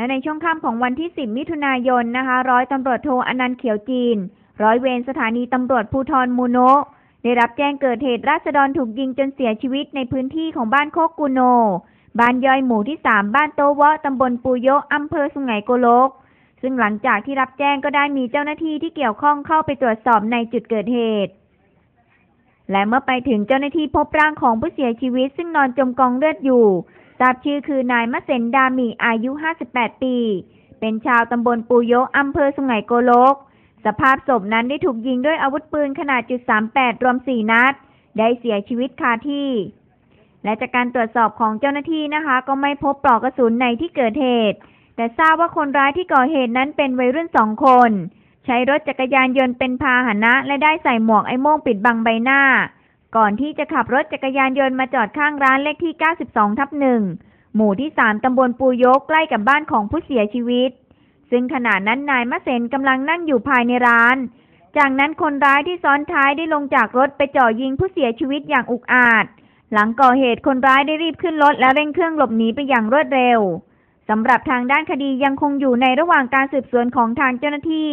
และในช่วงค่ำของวันที่ 10 มิถุนายนนะคะ ร้อยตำรวจโทอนันต์เขียวจีน ร้อยเวรสถานีตำรวจภูธรมูโนะได้รับแจ้งเกิดเหตุราษฎรถูกยิงจนเสียชีวิตในพื้นที่ของบ้านโคกกุโน บ้านย่อยหมู่ที่ 3 บ้านโตวะตำบลปูโยะอำเภอสุไหงโกลก ซึ่งหลังจากที่รับแจ้งก็ได้มีเจ้าหน้าที่ที่เกี่ยวข้องเข้าไปตรวจสอบในจุดเกิดเหตุ และเมื่อไปถึงเจ้าหน้าที่พบร่างของผู้เสียชีวิต ซึ่งนอนจมกองเลือดอยู่ ทราบชื่อคือนายมะเซนดามีอายุ 58 ปี เป็นชาวตำบลปูโยะอำเภอสุไหงโกลก สภาพศพนั้นได้ถูกยิงด้วยอาวุธปืนขนาดจุด38 รวม 4 นัด ได้เสียชีวิตคาที่ และจากการตรวจสอบของเจ้าหน้าที่นะคะ ก็ไม่พบปลอกกระสุนในที่เกิดเหตุ แต่ทราบว่าคนร้ายที่ก่อเหตุนั้นเป็นวัยรุ่นสองคน ใช้รถจักรยานยนต์เป็นพาหนะ และได้ใส่หมวกไอ้โม่งปิดบังใบหน้า ก่อนที่จะขับรถจักรยานยนต์มาจอดข้างร้านเลขที่ 92 ทับหนึ่งหมู่ที่ 3 ตำบลปูยกใกล้กับบ้านของผู้เสียชีวิต ซึ่งขณะนั้นนายมะเสนกำลังนั่งอยู่ภายในร้าน จากนั้นคนร้ายที่ซ้อนท้ายได้ลงจากรถไปจ่อยิงผู้เสียชีวิตอย่างอุกอาจ หลังก่อเหตุคนร้ายได้รีบขึ้นรถและเร่งเครื่องหลบหนีไปอย่างรวดเร็วสำหรับทางด้านคดียังคงอยู่ในระหว่างการสืบสวนของทางเจ้าหน้าที่